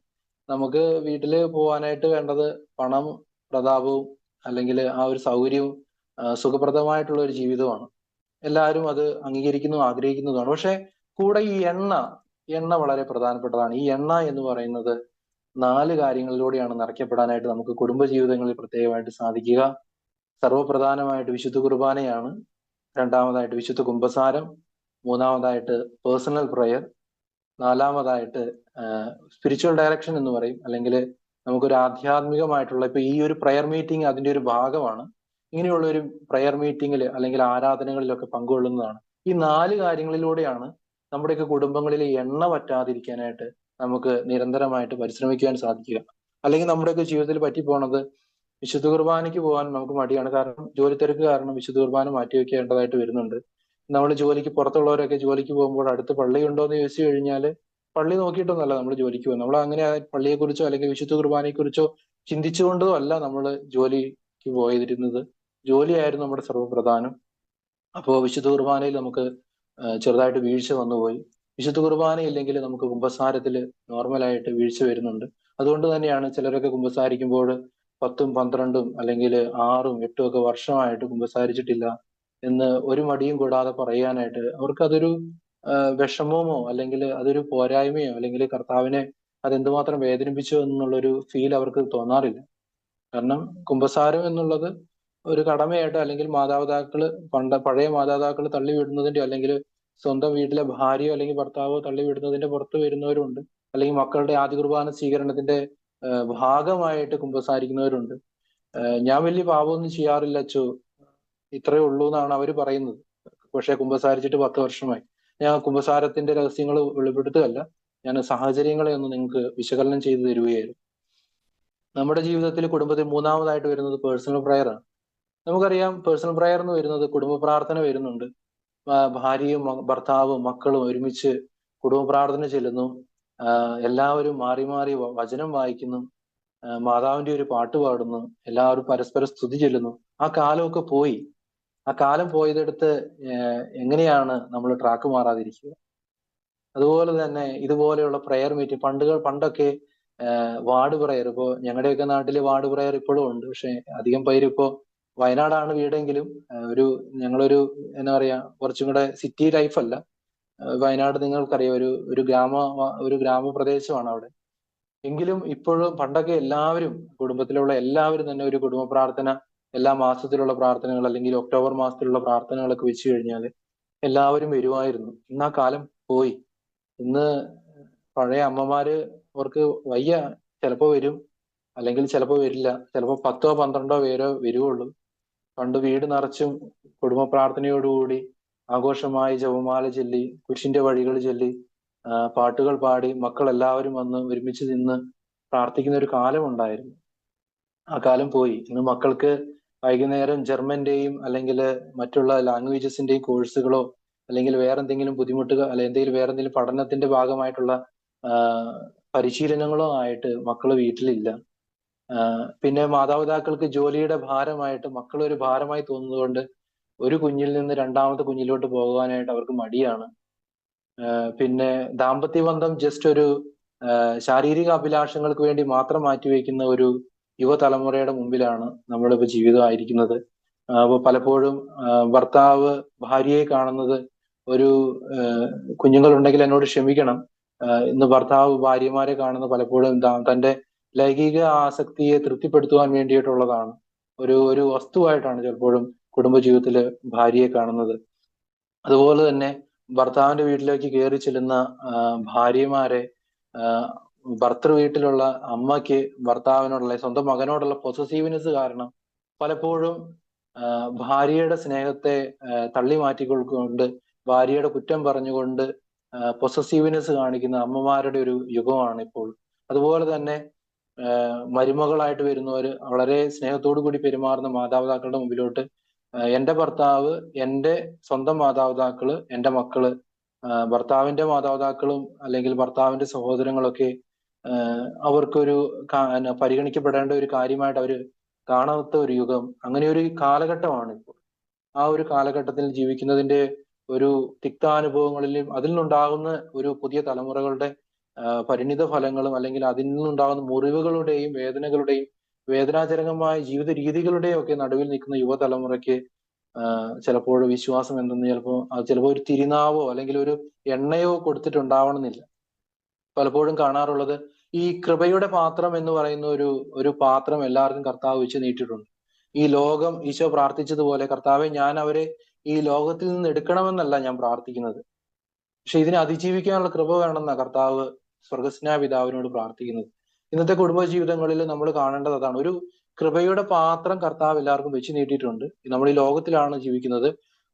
Speaker 1: നമുക്ക് വീട്ടിൽ പോകാനായിട്ട് വേണ്ടത് പണം പ്രതാപവും അല്ലെങ്കിൽ ആ ഒരു സൗകര്യവും സുഖപ്രദമായിട്ടുള്ള ഒരു ജീവിതമാണ്. എല്ലാവരും അത് അംഗീകരിക്കുന്നു ആഗ്രഹിക്കുന്നതുമാണ്. പക്ഷെ കൂടെ ഈ എണ്ണ എണ്ണ വളരെ പ്രധാനപ്പെട്ടതാണ്. ഈ എണ്ണ എന്ന് പറയുന്നത് നാല് കാര്യങ്ങളിലൂടെയാണ് നിറയ്ക്കപ്പെടാനായിട്ട് നമുക്ക് കുടുംബ ജീവിതങ്ങളിൽ പ്രത്യേകമായിട്ട് സാധിക്കുക. സർവപ്രധാനമായിട്ട് വിശുദ്ധ കുർബാനയാണ്. രണ്ടാമതായിട്ട് വിശുദ്ധ കുംഭസാരം. മൂന്നാമതായിട്ട് പേഴ്സണൽ പ്രയർ. നാലാമതായിട്ട് സ്പിരിച്വൽ ഡയറക്ഷൻ എന്ന് പറയും. അല്ലെങ്കിൽ നമുക്കൊരു ആധ്യാത്മികമായിട്ടുള്ള ഇപ്പൊ ഈ ഒരു പ്രയർ മീറ്റിംഗ് അതിന്റെ ഒരു ഭാഗമാണ്. ഇങ്ങനെയുള്ള ഒരു പ്രയർ മീറ്റിംഗിൽ അല്ലെങ്കിൽ ആരാധനകളിലൊക്കെ പങ്കുകൊള്ളുന്നതാണ്. ഈ നാല് കാര്യങ്ങളിലൂടെയാണ് നമ്മുടെയൊക്കെ കുടുംബങ്ങളിൽ എണ്ണ പറ്റാതിരിക്കാനായിട്ട് നമുക്ക് നിരന്തരമായിട്ട് പരിശ്രമിക്കാൻ സാധിക്കുക. അല്ലെങ്കിൽ നമ്മുടെയൊക്കെ ജീവിതത്തിൽ പറ്റിപ്പോണത് വിശുദ്ധ കുർബാനയ്ക്ക് പോകാൻ നമുക്ക് മടിയാണ്. കാരണം ജോലി തിരക്ക് കാരണം വിശുദ്ധ കുർബാന മാറ്റി വെക്കേണ്ടതായിട്ട് വരുന്നുണ്ട്. നമ്മൾ ജോലിക്ക് പുറത്തുള്ളവരൊക്കെ ജോലിക്ക് പോകുമ്പോൾ അടുത്ത് പള്ളി എന്ന് ചോദിച്ചു കഴിഞ്ഞാൽ പള്ളി നോക്കിയിട്ടൊന്നല്ല നമ്മൾ ജോലിക്ക് പോകുന്നത്. നമ്മൾ അങ്ങനെ പള്ളിയെക്കുറിച്ചോ അല്ലെങ്കിൽ വിശുദ്ധ കുർബാനയെക്കുറിച്ചോ ചിന്തിച്ചുകൊണ്ടോ അല്ല നമ്മൾ ജോലിക്ക് പോയിരുന്നത്. ജോലിയായിരുന്നു നമ്മുടെ സർവപ്രധാനം. അപ്പോൾ വിശുദ്ധ കുർബാനയിൽ നമുക്ക് ചെറുതായിട്ട് വീഴ്ച വന്നുപോയി. വിശുദ്ധ കുർബാന ഇല്ലെങ്കിൽ നമുക്ക് കുമ്പസാരത്തിൽ നോർമലായിട്ട് വീഴ്ച വരുന്നുണ്ട്. അതുകൊണ്ട് തന്നെയാണ് ചിലരൊക്കെ കുമ്പസാരിക്കുമ്പോൾ പത്തും പന്ത്രണ്ടും അല്ലെങ്കിൽ ആറും എട്ടും ഒക്കെ വർഷമായിട്ട് കുമ്പസാരിച്ചിട്ടില്ല എന്ന് ഒരു മടിയും കൂടാതെ പറയാനായിട്ട് അവർക്ക് അതൊരു വിഷമമോ അല്ലെങ്കിൽ അതൊരു പോരായ്മയോ അല്ലെങ്കിൽ കർത്താവിനെ അതെന്തുമാത്രം വേദനിപ്പിച്ചു എന്നുള്ളൊരു ഫീൽ അവർക്ക് തോന്നാറില്ല. കാരണം കുംഭസാരം എന്നുള്ളത് ഒരു കടമയായിട്ട് അല്ലെങ്കിൽ മാതാപിതാക്കൾ പണ്ട പഴയ മാതാപിതാക്കൾ തള്ളി വിടുന്നതിന്റെ അല്ലെങ്കിൽ സ്വന്തം വീട്ടിലെ ഭാര്യയോ അല്ലെങ്കിൽ ഭർത്താവോ തള്ളി വിടുന്നതിന്റെ പുറത്ത് വരുന്നവരുണ്ട്. അല്ലെങ്കിൽ മക്കളുടെ ആദ്യ കുർബാന സ്വീകരണത്തിന്റെ ഭാഗമായിട്ട് കുമ്പസാരിക്കുന്നവരുണ്ട്. ഞാൻ വലിയ പാപമൊന്നും ചെയ്യാറില്ല അച്ചോ. ഇത്രയേ ഉള്ളൂ എന്നാണ് അവർ പറയുന്നത്. പക്ഷെ കുംഭസാരിച്ചിട്ട് പത്ത് വർഷമായി. ഞാൻ കുംഭസാരത്തിന്റെ രഹസ്യങ്ങൾ വെളിപ്പെടുത്തുകയല്ല ഞാൻ സാഹചര്യങ്ങളെ ഒന്ന് നിങ്ങൾക്ക് വിശകലനം ചെയ്തു തരുകയായിരുന്നു. നമ്മുടെ ജീവിതത്തിൽ കുടുംബത്തിൽ മൂന്നാമതായിട്ട് വരുന്നത് പേഴ്സണൽ പ്രയർ ആണ്. നമുക്കറിയാം പേഴ്സണൽ പ്രയർ എന്ന് വരുന്നത് കുടുംബ പ്രാർത്ഥന വരുന്നുണ്ട്. ഭാര്യയും ഭർത്താവും മക്കളും ഒരുമിച്ച് കുടുംബ പ്രാർത്ഥന ചെല്ലുന്നു. എല്ലാവരും മാറി മാറി വചനം വായിക്കുന്നു. മാതാവിന്റെ ഒരു പാട്ട് പാടുന്നു. എല്ലാവരും പരസ്പരം സ്തുതി ചെല്ലുന്നു. ആ കാലമൊക്കെ പോയി. ആ കാലം പോയതെടുത്ത് എങ്ങനെയാണ് നമ്മൾ ട്രാക്ക് മാറാതിരിക്കുക? അതുപോലെ തന്നെ ഇതുപോലെയുള്ള പ്രയർ മീറ്റ് പണ്ടുകൾ പണ്ടൊക്കെ വാർഡ് പ്രയർ ഇപ്പോ ഞങ്ങളുടെയൊക്കെ നാട്ടിൽ വാർഡ് പ്രയർ ഇപ്പോഴും ഉണ്ട്. പക്ഷെ അധികം പേര് ഇപ്പോ വയനാടാണ് വീടെങ്കിലും ഒരു ഞങ്ങളൊരു എന്താ പറയാ കുറച്ചും കൂടെ സിറ്റി ലൈഫ് അല്ല. വയനാട് നിങ്ങൾക്കറിയാം ഒരു ഒരു ഗ്രാമ ഒരു ഗ്രാമപ്രദേശമാണ് അവിടെ. എങ്കിലും ഇപ്പോഴും പണ്ടൊക്കെ എല്ലാവരും കുടുംബത്തിലുള്ള എല്ലാവരും തന്നെ ഒരു കുടുംബ പ്രാർത്ഥന എല്ലാ മാസത്തിലുള്ള പ്രാർത്ഥനകൾ അല്ലെങ്കിൽ ഒക്ടോബർ മാസത്തിലുള്ള പ്രാർത്ഥനകളൊക്കെ വെച്ച് കഴിഞ്ഞാൽ എല്ലാവരും വരുമായിരുന്നു ഇന്ന് ആ കാലം പോയി. ഇന്ന് പഴയ അമ്മമാര് അവർക്ക് വയ്യ. ചിലപ്പോ വരും. അല്ലെങ്കിൽ ചിലപ്പോ വരില്ല. ചിലപ്പോ പത്തോ പന്ത്രണ്ടോ പേരോ വരുവുള്ളൂ. പണ്ട് വീട് നിറച്ചും കുടുംബ പ്രാർത്ഥനയോടുകൂടി ആഘോഷമായി ജപമാല ചൊല്ലി കുരിശിന്റെ വഴികൾ ചൊല്ലി പാട്ടുകൾ പാടി മക്കൾ എല്ലാവരും വന്ന് ഒരുമിച്ച് നിന്ന് പ്രാർത്ഥിക്കുന്ന ഒരു കാലം ഉണ്ടായിരുന്നു ആ കാലം പോയി. ഇന്ന് മക്കൾക്ക് വൈകുന്നേരം ജർമ്മന്റെയും അല്ലെങ്കിൽ മറ്റുള്ള ലാംഗ്വേജസിന്റെയും കോഴ്സുകളോ അല്ലെങ്കിൽ വേറെ എന്തെങ്കിലും ബുദ്ധിമുട്ടുകൾ അല്ലെങ്കിൽ എന്തെങ്കിലും വേറെ എന്തെങ്കിലും പഠനത്തിന്റെ ഭാഗമായിട്ടുള്ള പരിശീലനങ്ങളോ ആയിട്ട് മക്കൾ വീട്ടിലില്ല. പിന്നെ മാതാപിതാക്കൾക്ക് ജോലിയുടെ ഭാരമായിട്ട് മക്കൾ ഒരു ഭാരമായി തോന്നുന്നതുകൊണ്ട് ഒരു കുഞ്ഞിൽ നിന്ന് രണ്ടാമത്തെ കുഞ്ഞിലോട്ട് പോകാനായിട്ട് അവർക്ക് മടിയാണ്. പിന്നെ ദാമ്പത്യ ബന്ധം ജസ്റ്റ് ഒരു ശാരീരിക അഭിലാഷങ്ങൾക്ക് വേണ്ടി മാത്രം മാറ്റിവെക്കുന്ന ഒരു യുവതലമുറയുടെ മുമ്പിലാണ് നമ്മളിപ്പോ ജീവിതമായിരിക്കുന്നത്. അപ്പോൾ പലപ്പോഴും ഭർത്താവ് ഭാര്യയെ കാണുന്നത് ഒരു കുഞ്ഞുങ്ങളുണ്ടെങ്കിൽ എന്നോട് ക്ഷമിക്കണം. ഇന്ന് ഭർത്താവ് ഭാര്യമാരെ കാണുന്നത് പലപ്പോഴും തന്റെ ലൈംഗിക ആസക്തിയെ തൃപ്തിപ്പെടുത്തുവാൻ വേണ്ടിയിട്ടുള്ളതാണ്. ഒരു ഒരു വസ്തുവായിട്ടാണ് ചിലപ്പോഴും കുടുംബജീവിതത്തിൽ ഭാര്യയെ കാണുന്നത്. അതുപോലെ തന്നെ ഭർത്താവിന്റെ വീട്ടിലേക്ക് കയറി ചെല്ലുന്ന ഭാര്യമാരെ ഭർത്തൃ വീട്ടിലുള്ള അമ്മയ്ക്ക് ഭർത്താവിനോടുള്ള സ്വന്തം മകനോടുള്ള പൊസസീവ്നെസ് കാരണം പലപ്പോഴും ഭാര്യയുടെ സ്നേഹത്തെ തള്ളി മാറ്റിക്കൊണ്ട് ഭാര്യയുടെ കുറ്റം പറഞ്ഞുകൊണ്ട് പൊസസീവ്നെസ് കാണിക്കുന്ന അമ്മമാരുടെ ഒരു യുഗമാണ് ഇപ്പോൾ അതുപോലെ തന്നെ മരുമകളായിട്ട് വരുന്നവർ വളരെ സ്നേഹത്തോടു കൂടി പെരുമാറുന്ന മാതാപിതാക്കളുടെ മുമ്പിലോട്ട് എന്റെ ഭർത്താവ് എന്റെ സ്വന്തം മാതാപിതാക്കൾ എന്റെ മക്കൾ ഭർത്താവിന്റെ മാതാപിതാക്കളും അല്ലെങ്കിൽ ഭർത്താവിന്റെ സഹോദരങ്ങളൊക്കെ അവർക്കൊരു പരിഗണിക്കപ്പെടേണ്ട ഒരു കാര്യമായിട്ട് അവർ കാണാത്ത ഒരു യുഗം അങ്ങനെ ഒരു കാലഘട്ടമാണ് ഇപ്പോൾ ആ ഒരു കാലഘട്ടത്തിൽ ജീവിക്കുന്നതിന്റെ ഒരു തിക്താനുഭവങ്ങളിലും അതിൽ നിന്നുണ്ടാകുന്ന ഒരു പുതിയ തലമുറകളുടെ പരിണിത ഫലങ്ങളും അല്ലെങ്കിൽ അതിൽ നിന്നുണ്ടാകുന്ന മുറിവുകളുടെയും വേദനകളുടെയും വേദനാജനകമായ ജീവിത രീതികളുടെയും ഒക്കെ നടുവിൽ നിൽക്കുന്ന യുവതലമുറയ്ക്ക് ചിലപ്പോൾ വിശ്വാസം എന്തെന്ന് ചിലപ്പോൾ അത് ചിലപ്പോൾ ഒരു തിരിനാവോ അല്ലെങ്കിൽ ഒരു എണ്ണയോ കൊടുത്തിട്ടുണ്ടാവണമെന്നില്ല. പലപ്പോഴും കാണാറുള്ളത് ഈ കൃപയുടെ പാത്രം എന്ന് പറയുന്ന ഒരു ഒരു പാത്രം എല്ലാവർക്കും കർത്താവ് വെച്ച് നീട്ടിയിട്ടുണ്ട്. ഈ ലോകം ഈശോ പ്രാർത്ഥിച്ചതുപോലെ കർത്താവെ ഞാൻ അവരെ ഈ ലോകത്തിൽ നിന്ന് എടുക്കണമെന്നല്ല ഞാൻ പ്രാർത്ഥിക്കുന്നത്. പക്ഷെ ഇതിനെ അതിജീവിക്കാനുള്ള കൃപ വേണമെന്ന കർത്താവ് സ്വർഗസ്നാ പിതാവിനോട് പ്രാർത്ഥിക്കുന്നത്. ഇന്നത്തെ കുടുംബ ജീവിതങ്ങളിൽ നമ്മൾ കാണേണ്ടത് അതാണ്. ഒരു കൃപയുടെ പാത്രം കർത്താവ് എല്ലാവർക്കും വെച്ച് നീട്ടിയിട്ടുണ്ട്. നമ്മൾ ഈ ലോകത്തിലാണ് ജീവിക്കുന്നത്.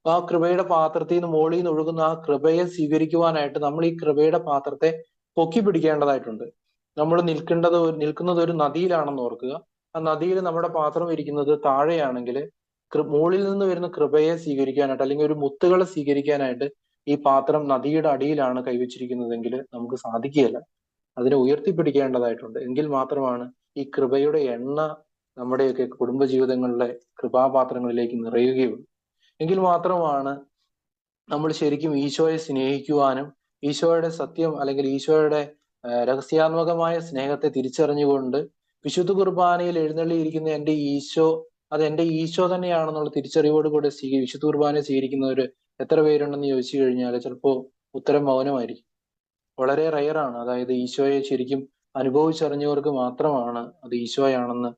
Speaker 1: ആ കൃപയുടെ പാത്രത്തിൽ നിന്ന് മോളിൽ നിന്ന് ഒഴുകുന്ന ആ കൃപയെ സ്വീകരിക്കുവാനായിട്ട് നമ്മൾ ഈ കൃപയുടെ പാത്രത്തെ പൊക്കി പിടിക്കേണ്ടതായിട്ടുണ്ട്. നമ്മൾ നിൽക്കേണ്ടത് നിൽക്കുന്നത് ഒരു നദിയിലാണെന്ന് ഓർക്കുക. ആ നദിയിൽ നമ്മുടെ പാത്രം ഇരിക്കുന്നത് താഴെയാണെങ്കിൽ മുകളിൽ നിന്ന് വരുന്ന കൃപയെ സ്വീകരിക്കാനായിട്ട് അല്ലെങ്കിൽ ഒരു മുത്തുകളെ സ്വീകരിക്കാനായിട്ട് ഈ പാത്രം നദിയുടെ അടിയിലാണ് കൈവച്ചിരിക്കുന്നതെങ്കിൽ നമുക്ക് സാധിക്കുകയില്ല. അതിനെ ഉയർത്തിപ്പിടിക്കേണ്ടതായിട്ടുണ്ട്. എങ്കിൽ മാത്രമാണ് ഈ കൃപയുടെ എണ്ണ നമ്മുടെയൊക്കെ കുടുംബജീവിതങ്ങളിലെ കൃപാപാത്രങ്ങളിലേക്ക് നിറയുകയുള്ളൂ. എങ്കിൽ മാത്രമാണ് നമ്മൾ ശരിക്കും ഈശോയെ സ്നേഹിക്കുവാനും ഈശോയുടെ സത്യം അല്ലെങ്കിൽ ഈശോയുടെ രഹസ്യാത്മകമായ സ്നേഹത്തെ തിരിച്ചറിഞ്ഞുകൊണ്ട് വിശുദ്ധ കുർബാനയിൽ എഴുന്നള്ളിയിരിക്കുന്ന എന്റെ ഈശോ അത് എന്റെ ഈശോ തന്നെയാണെന്നുള്ള തിരിച്ചറിവോട് കൂടെ സ്വീകരി വിശുദ്ധ കുർബാനയെ സ്വീകരിക്കുന്നവർ എത്ര പേരുണ്ടെന്ന് ചോദിച്ചു കഴിഞ്ഞാൽ ചിലപ്പോൾ ഉത്തരം മൗനമായിരിക്കും. വളരെ റയറാണ്. അതായത് ഈശോയെ ശരിക്കും അനുഭവിച്ചറിഞ്ഞവർക്ക് മാത്രമാണ് അത് ഈശോയാണെന്ന്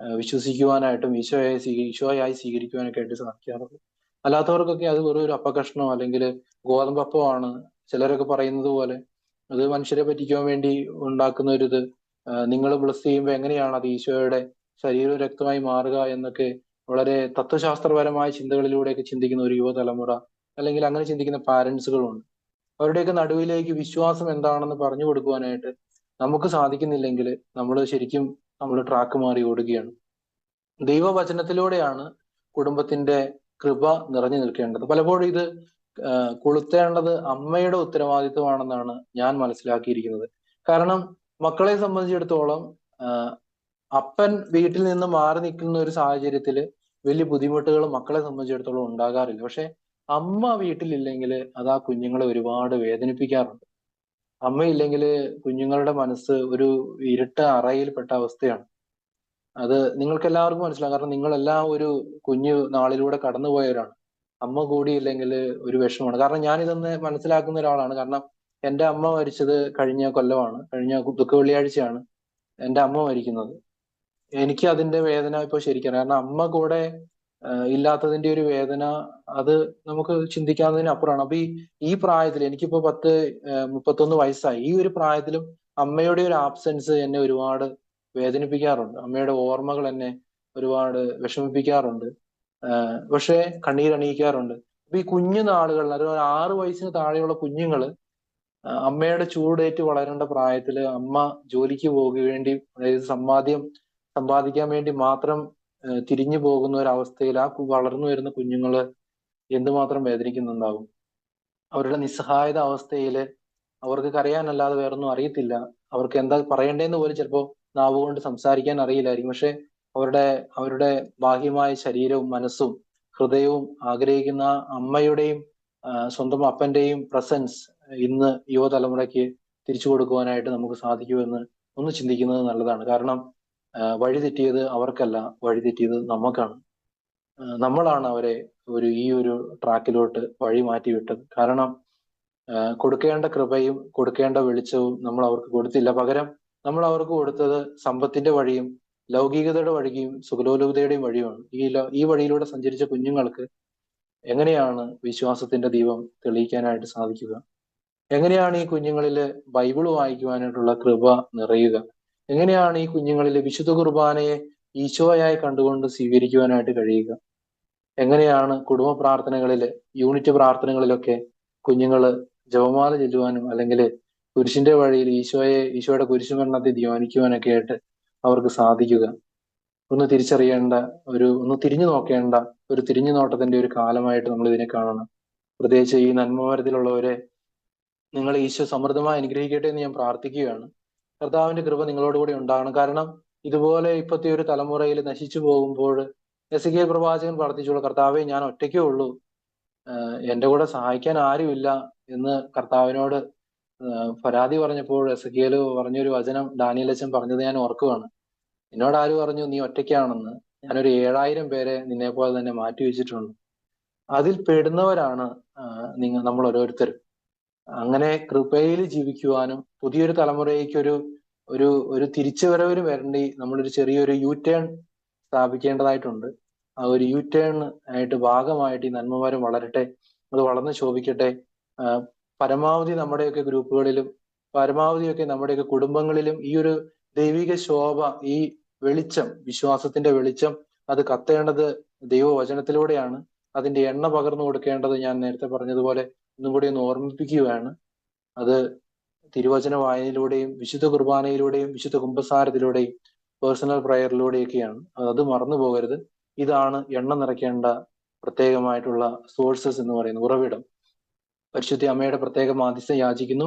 Speaker 1: വിശ്വസിക്കുവാനായിട്ടും ഈശോയെ സ്വീകരി ഈശോയായി സ്വീകരിക്കുവാനൊക്കെ ആയിട്ട് സാധിക്കാറുള്ളൂ അല്ലാത്തവർക്കൊക്കെ അത് വെറും ഒരു അപ്പകഷ്ണോ അല്ലെങ്കിൽ ഗോതമ്പപ്പോ ആണ്. ചിലരൊക്കെ പറയുന്നത് പോലെ അത് മനുഷ്യരെ പറ്റിക്കാൻ വേണ്ടി ഉണ്ടാക്കുന്ന ഒരു ഇത്. നിങ്ങൾ ബ്ലസ് ചെയ്യുമ്പോൾ എങ്ങനെയാണ് അത് ഈശോയുടെ ശരീര രക്തമായി മാറുക എന്നൊക്കെ വളരെ തത്വശാസ്ത്രപരമായ ചിന്തകളിലൂടെയൊക്കെ ചിന്തിക്കുന്ന ഒരു യുവതലമുറ അല്ലെങ്കിൽ അങ്ങനെ ചിന്തിക്കുന്ന പാരന്റ്സുകളുണ്ട് അവരുടെയൊക്കെ നടുവിലേക്ക് വിശ്വാസം എന്താണെന്ന് പറഞ്ഞു കൊടുക്കുവാനായിട്ട് നമുക്ക് സാധിക്കുന്നില്ലെങ്കിൽ നമ്മൾ ശരിക്കും നമ്മൾ ട്രാക്ക് മാറി ഓടുകയാണ്. ദൈവവചനത്തിലൂടെയാണ് കുടുംബത്തിന്റെ കൃപ നിറഞ്ഞു നിൽക്കേണ്ടത്. പലപ്പോഴും ഇത് കൊളുത്തേണ്ടത് അമ്മയുടെ ഉത്തരവാദിത്വമാണെന്നാണ് ഞാൻ മനസ്സിലാക്കിയിരിക്കുന്നത്. കാരണം മക്കളെ സംബന്ധിച്ചിടത്തോളം അപ്പൻ വീട്ടിൽ നിന്ന് മാറി നിൽക്കുന്ന ഒരു സാഹചര്യത്തിൽ വലിയ ബുദ്ധിമുട്ടുകൾ മക്കളെ സംബന്ധിച്ചിടത്തോളം ഉണ്ടാകാറില്ല. പക്ഷെ അമ്മ വീട്ടിലില്ലെങ്കിൽ അത് ആ കുഞ്ഞുങ്ങളെ ഒരുപാട് വേദനിപ്പിക്കാറുണ്ട്. അമ്മയില്ലെങ്കിൽ കുഞ്ഞുങ്ങളുടെ മനസ്സ് ഒരു ഇരുട്ട അറയിൽപ്പെട്ട അവസ്ഥയാണ്. അത് നിങ്ങൾക്ക് എല്ലാവർക്കും മനസ്സിലാകും. കാരണം നിങ്ങളെല്ലാം ഒരു കുഞ്ഞു നാളിലൂടെ കടന്നുപോയവരാണ്. അമ്മ കൂടിയില്ലെങ്കിൽ ഒരു വിഷമമാണ്. കാരണം ഞാൻ ഇതൊന്ന് മനസ്സിലാക്കുന്ന ഒരാളാണ്. കാരണം എന്റെ അമ്മ മരിച്ചത് കഴിഞ്ഞ കൊല്ലമാണ്. കഴിഞ്ഞ ദുഃഖ വെള്ളിയാഴ്ചയാണ് എന്റെ അമ്മ മരിക്കുന്നത്. എനിക്ക് അതിന്റെ വേദന ഇപ്പൊ ശരിക്കും കാരണം അമ്മ കൂടെ ഇല്ലാത്തതിന്റെ ഒരു വേദന അത് നമുക്ക് ചിന്തിക്കാവുന്നതിന് അപ്പുറമാണ്. അപ്പൊ ഈ ഈ പ്രായത്തിൽ എനിക്കിപ്പോ പത്ത് മുപ്പത്തൊന്ന് വയസ്സായി. ഈ ഒരു പ്രായത്തിലും അമ്മയുടെ ഒരു ആബ്സെൻസ് എന്നെ ഒരുപാട് വേദനിപ്പിക്കാറുണ്ട്. അമ്മയുടെ ഓർമ്മകൾ എന്നെ ഒരുപാട് വിഷമിപ്പിക്കാറുണ്ട്. പക്ഷേ കണ്ണീരണിയിക്കാറുണ്ട് അപ്പൊ ഈ കുഞ്ഞു നാളുകളിൽ ഒരു ആറു വയസ്സിന് താഴെയുള്ള കുഞ്ഞുങ്ങൾ അമ്മയുടെ ചൂടേറ്റ് വളരേണ്ട പ്രായത്തിൽ അമ്മ ജോലിക്ക് പോകുക വേണ്ടി അതായത് സമ്പാദ്യം സമ്പാദിക്കാൻ വേണ്ടി മാത്രം തിരിഞ്ഞു പോകുന്ന ഒരു അവസ്ഥയിൽ ആ വളർന്നു വരുന്ന കുഞ്ഞുങ്ങൾ എന്തുമാത്രം വേദനിക്കുന്നുണ്ടാവും? അവരുടെ നിസ്സഹായത അവസ്ഥയിൽ അവർക്ക് കരയാനല്ലാതെ വേറൊന്നും അറിയത്തില്ല. അവർക്ക് എന്താ പറയണ്ടേന്ന് പോലും ചിലപ്പോ നാവ് കൊണ്ട് സംസാരിക്കാൻ അറിയില്ലായിരിക്കും. പക്ഷെ അവരുടെ അവരുടെ ബാഹ്യമായ ശരീരവും മനസ്സും ഹൃദയവും ആഗ്രഹിക്കുന്ന അമ്മയുടെയും സ്വന്തം അപ്പന്റെയും പ്രസൻസ് ഇന്ന് യുവതലമുറയ്ക്ക് തിരിച്ചു കൊടുക്കുവാനായിട്ട് നമുക്ക് സാധിക്കുമെന്ന് ഒന്ന് ചിന്തിക്കുന്നത് നല്ലതാണ്. കാരണം വഴിതെറ്റിയത് അവർക്കല്ല വഴിതെറ്റിയത് നമുക്കാണ്. നമ്മളാണ് അവരെ ഒരു ഈ ഒരു ട്രാക്കിലോട്ട് വഴി മാറ്റി വിട്ടത് കാരണം കൊടുക്കേണ്ട കൃപയും കൊടുക്കേണ്ട വെളിച്ചവും നമ്മൾ അവർക്ക് കൊടുത്തില്ല. പകരം നമ്മൾ അവർക്ക് കൊടുത്തത് സമ്പത്തിന്റെ വഴിയും ലൗകികതയുടെ വഴിയും സുഖലോലുപതയുടെയും വഴിയുമാണ്. ഈ ഈ വഴിയിലൂടെ സഞ്ചരിച്ച കുഞ്ഞുങ്ങൾക്ക് എങ്ങനെയാണ് വിശ്വാസത്തിന്റെ ദീപം തെളിയിക്കാനായിട്ട് സാധിക്കുക? എങ്ങനെയാണ് ഈ കുഞ്ഞുങ്ങളിൽ ബൈബിൾ വായിക്കുവാനായിട്ടുള്ള കൃപ നിറയുക? എങ്ങനെയാണ് ഈ കുഞ്ഞുങ്ങളിൽ വിശുദ്ധ കുർബാനയെ ഈശോയായി കണ്ടുകൊണ്ട് സ്വീകരിക്കുവാനായിട്ട് കഴിയുക? എങ്ങനെയാണ് കുടുംബ പ്രാർത്ഥനകളിൽ യൂണിറ്റ് പ്രാർത്ഥനകളിലൊക്കെ കുഞ്ഞുങ്ങൾ ജപമാല ചെല്ലുവാനും അല്ലെങ്കിൽ കുരിശിന്റെ വഴിയിൽ ഈശോയെ ഈശോയുടെ കുരിശുമരണത്തെ ധ്യാനിക്കുവാനൊക്കെ ആയിട്ട് അവർക്ക് സാധിക്കുക. ഒന്ന് തിരിച്ചറിയേണ്ട ഒരു ഒന്ന് തിരിഞ്ഞു നോക്കേണ്ട ഒരു തിരിഞ്ഞു നോട്ടത്തിന്റെ ഒരു കാലമായിട്ട് നമ്മൾ ഇതിനെ കാണണം. പ്രത്യേകിച്ച് ഈ നന്മമരത്തിലുള്ളവരെ നിങ്ങൾ ഈശോ സമൃദ്ധമായി അനുഗ്രഹിക്കട്ടെ എന്ന് ഞാൻ പ്രാർത്ഥിക്കുകയാണ്. കർത്താവിന്റെ കൃപ നിങ്ങളോടുകൂടി ഉണ്ടാകണം. കാരണം ഇതുപോലെ ഇപ്പോഴത്തെ ഒരു തലമുറയിൽ നശിച്ചു പോകുമ്പോൾ എസ് കെ പ്രവാചകൻ പ്രാർത്ഥിച്ചുള്ള കർത്താവെ ഞാൻ ഒറ്റയ്ക്കേ ഉള്ളൂ. എന്റെ കൂടെ സഹായിക്കാൻ ആരുമില്ല എന്ന് കർത്താവിനോട് പരാതി പറഞ്ഞപ്പോൾ എസ് കെൽ പറഞ്ഞൊരു വചനം ഡാനിയൽ അച്ഛൻ പറഞ്ഞത് ഞാൻ ഓർക്കുവാണ്. എന്നോട് ആര് പറഞ്ഞു നീ ഒറ്റയ്ക്കാണെന്ന്? ഞാനൊരു ഏഴായിരം പേരെ നിന്നെ പോലെ തന്നെ മാറ്റി വെച്ചിട്ടുണ്ട്. അതിൽ പെടുന്നവരാണ് നിങ്ങൾ നമ്മൾ ഓരോരുത്തരും. അങ്ങനെ കൃപയിൽ ജീവിക്കുവാനും പുതിയൊരു തലമുറയ്ക്ക് ഒരു ഒരു തിരിച്ചുവരവിന് വേണ്ടി നമ്മളൊരു ചെറിയൊരു യു ടേൺ സ്ഥാപിക്കേണ്ടതായിട്ടുണ്ട്. ആ ഒരു യു ടേൺ ആയിട്ട് ഭാഗമായിട്ട് ഈ നന്മമാരും വളരട്ടെ അത് വളർന്ന് ശോഭിക്കട്ടെ. പരമാവധി നമ്മുടെയൊക്കെ ഗ്രൂപ്പുകളിലും പരമാവധിയൊക്കെ നമ്മുടെയൊക്കെ കുടുംബങ്ങളിലും ഈ ഒരു ദൈവിക ശോഭ ഈ വെളിച്ചം വിശ്വാസത്തിന്റെ വെളിച്ചം അത് കത്തേണ്ടത് ദൈവവചനത്തിലൂടെയാണ്. അതിന്റെ എണ്ണ പകർന്നു കൊടുക്കേണ്ടത് ഞാൻ നേരത്തെ പറഞ്ഞതുപോലെ ഒന്നും കൂടി ഒന്ന് ഓർമ്മിപ്പിക്കുകയാണ്. അത് തിരുവചന വായനയിലൂടെയും വിശുദ്ധ കുർബാനയിലൂടെയും വിശുദ്ധ കുംഭസാരത്തിലൂടെയും പേഴ്സണൽ പ്രയറിലൂടെയൊക്കെയാണ്. അത് മറന്നു പോകരുത്. ഇതാണ് എണ്ണ നിറയ്ക്കേണ്ട പ്രത്യേകമായിട്ടുള്ള സോഴ്സസ് എന്ന് പറയുന്നത് ഉറവിടം. പരിശുദ്ധ അമ്മയുടെ പ്രത്യേക മാധ്യസ്ഥ യാചിക്കുന്നു.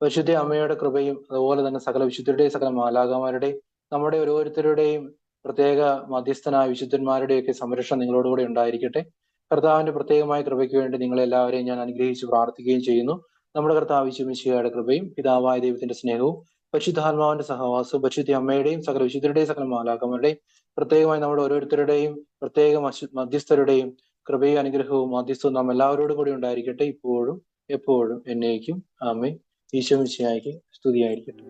Speaker 1: പരിശുദ്ധ അമ്മയുടെ കൃപയും അതുപോലെ തന്നെ സകല വിശുദ്ധരുടെയും സകല മാലാകമാരുടെയും നമ്മുടെ ഓരോരുത്തരുടെയും പ്രത്യേക മധ്യസ്ഥനായ വിശുദ്ധന്മാരുടെയൊക്കെ സംരക്ഷണം നിങ്ങളോടുകൂടെ ഉണ്ടായിരിക്കട്ടെ. കർത്താവിന്റെ പ്രത്യേകമായ കൃപയ്ക്ക് വേണ്ടി നിങ്ങളെ എല്ലാവരെയും ഞാൻ അനുഗ്രഹിച്ച് പ്രാർത്ഥിക്കുകയും ചെയ്യുന്നു. നമ്മുടെ കർത്താവ് വിശുമിശിയുടെ കൃപയും പിതാവായ ദൈവത്തിന്റെ സ്നേഹവും പരിശുദ്ധാത്മാവിന്റെ സഹവാസവും പരിശുദ്ധ അമ്മയുടെയും സകല വിശുദ്ധരുടെയും സകല മാലാക്കന്മാരുടെയും പ്രത്യേകമായി നമ്മുടെ ഓരോരുത്തരുടെയും പ്രത്യേക മധ്യസ്ഥരുടെയും കൃപയും അനുഗ്രഹവും മധ്യസ്ഥവും നാം എല്ലാവരോടും കൂടി ഉണ്ടായിരിക്കട്ടെ. ഇപ്പോഴും എപ്പോഴും എന്നേക്കും. ആമേ ഈശോ മിശിയായിക്ക് സ്തുതിയായിരിക്കട്ടെ.